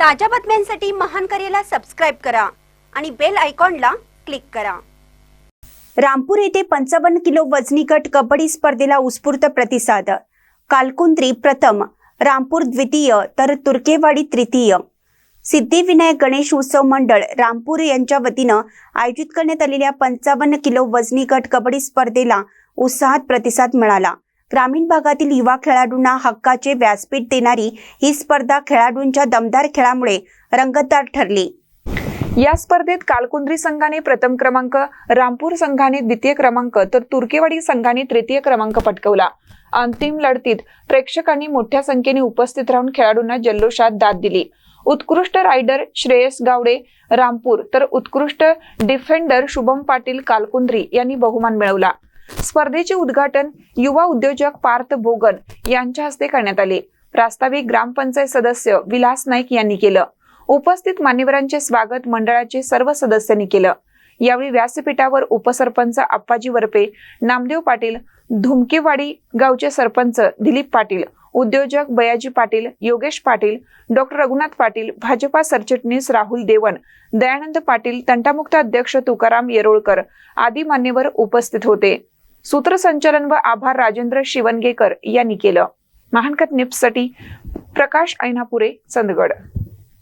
ताज्या बातम्यांसाठी महान करेला सबस्क्राईब करा आणि बेल आयकॉनला क्लिक करा. रामपूर येथे पंचावन्न किलो वजनी गट कबड्डी स्पर्धेला उत्स्फूर्त प्रतिसाद. कालकुंद्री प्रथम रामपूर द्वितीय तर तुर्केवाडी तृतीय. सिद्धिविनायक गणेश उत्सव मंडळ रामपूर यांच्या वतीनं आयोजित करण्यात आलेल्या पंचावन्न किलो वजनी गट कबड्डी स्पर्धेला उत्साहात प्रतिसाद मिळाला. ग्रामीण भागातील युवा खेळाडूंना हक्काचे व्यासपीठ देणारी ही स्पर्धा खेळाडूंच्या दमदार खेळामुळे रंगतदार ठरली. या स्पर्धेत कालकुंद्री संघाने प्रथम क्रमांक रामपूर संघाने द्वितीय क्रमांक तर तुर्केवाडी संघाने तृतीय क्रमांक पटकवला. अंतिम लढतीत प्रेक्षकांनी मोठ्या संख्येने उपस्थित राहून खेळाडूंना जल्लोषात दाद दिली. उत्कृष्ट रायडर श्रेयस गावडे रामपूर तर उत्कृष्ट डिफेंडर शुभम पाटील कालकुंद्री यांनी बहुमान मिळवला. स्पर्धेचे उद्घाटन युवा उद्योजक पार्थ बोगन यांच्या हस्ते करण्यात आले. प्रास्ताविक ग्रामपंचायत सदस्य विलास नाईक यांनी केलं. उपस्थित मान्यवरांचे स्वागत मंडळाचे सर्व सदस्यांनी केलं. यावेळी व्यासपीठावर उपसरपंच आप्पाजी वरपे नामदेव पाटील धुमकेवाडी गावचे सरपंच दिलीप पाटील उद्योजक बयाजी पाटील योगेश पाटील डॉक्टर रघुनाथ पाटील भाजपा सरचिटणीस राहुल देवन दयानंद पाटील तंटामुक्त अध्यक्ष तुकाराम येरोळकर आदी मान्यवर उपस्थित होते. सूत्रसंचालन व आभार राजेंद्र शिवनगेकर यांनी केलं. महानकत निप्ससाठी प्रकाश ऐनापुरे चंदगड.